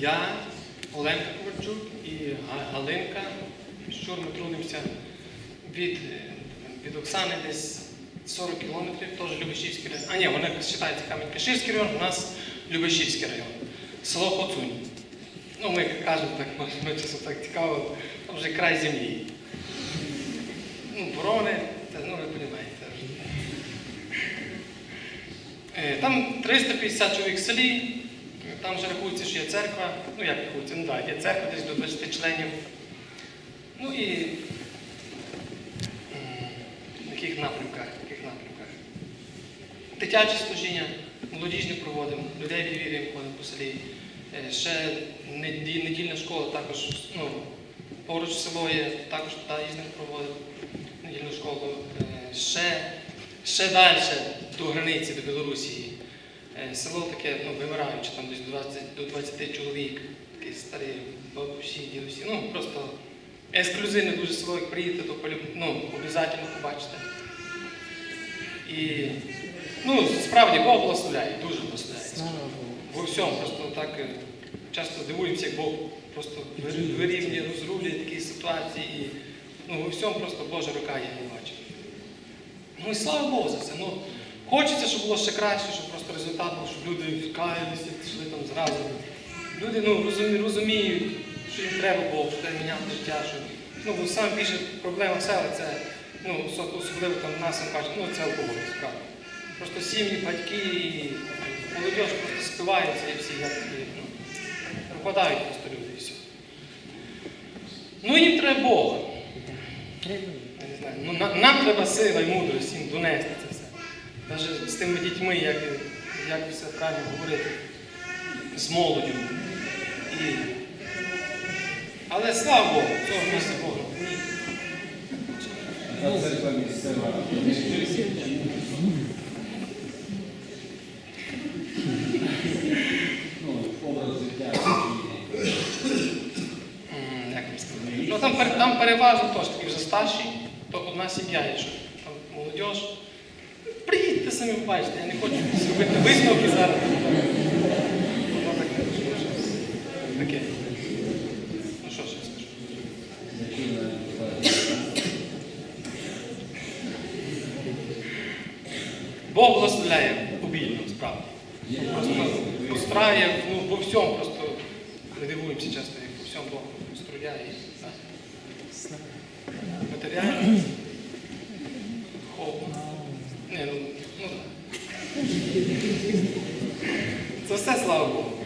я, Оленка Ковальчук і Галинка. Щур ми трудимося від, від Оксани десь 40 кілометрів, теж Любешівський район. А ні, вони вважається Кам'янь-Каширський район, у нас Любешівський район. Село Хоцунь. Ну, ми кажемо так, ми часом так цікаво, там вже край землі. Ну, це, ну ви розумієте. Е, Там 350 чоловік в селі, там вже рахується, що є церква, ну як рахується, ну так, є церква десь до 20 членів. Ну і в яких напрямках, в напрямках. Дитяче служіння, молодіжне проводимо, людей відвідуємо, ходимо по селі. Е, Ще недільна школа також, ну, поруч село є, також туди їздимо проводимо недільну школу. Е, Ще, ще далі, до границі, до Білорусі. Е, Село таке, ну, вимираюче, там десь до 20, до 20 чоловік, такі старі бабусі, дідусі. Ну, просто ексклюзивне дуже село, як приїдете, то ну, обов'язково побачите. І, ну, справді Бог благословляє, дуже благословляє. Во всьому просто так е, часто дивуємося, як Бог просто вирівнює, розрулює такі ситуації. І, ну, во всьому просто Божа рука я не бачу. Ну і слава Богу за це. Ну, хочеться, щоб було ще краще, щоб просто результат був, щоб люди вкаялися, пішли там зразу. Люди ну, розумі- розуміють, що їм треба Бог, що треба міняти життя. Що, ну, бо саме більше проблема в селі це, ну, особливо там нас кажуть, ну це алкоголь, справді. Просто сім'ї, батьки молодь просто спиваються і всі як такі, ну, пропадають просто люди і все. Ну їм треба Бог. Я не знаю. Ну, нам треба сила і мудрість їм донести це. Навіть з тими дітьми, як, як все правильно говорити, з молоддю. І... Але слава Богу, цього місця Богу. Ну, там, там переважно теж такі вже старші, то одна сім'я, якщо там молодь. Приїдьте самі побачите, я не хочу зробити висновки зараз. Не. Ну що ж скажу? Бог благословляє обільно, справді. Просто пострає, ну, по всьому просто ми дивуємося часто, як по всьому Бог. Так. Матеріально, Ні, ну,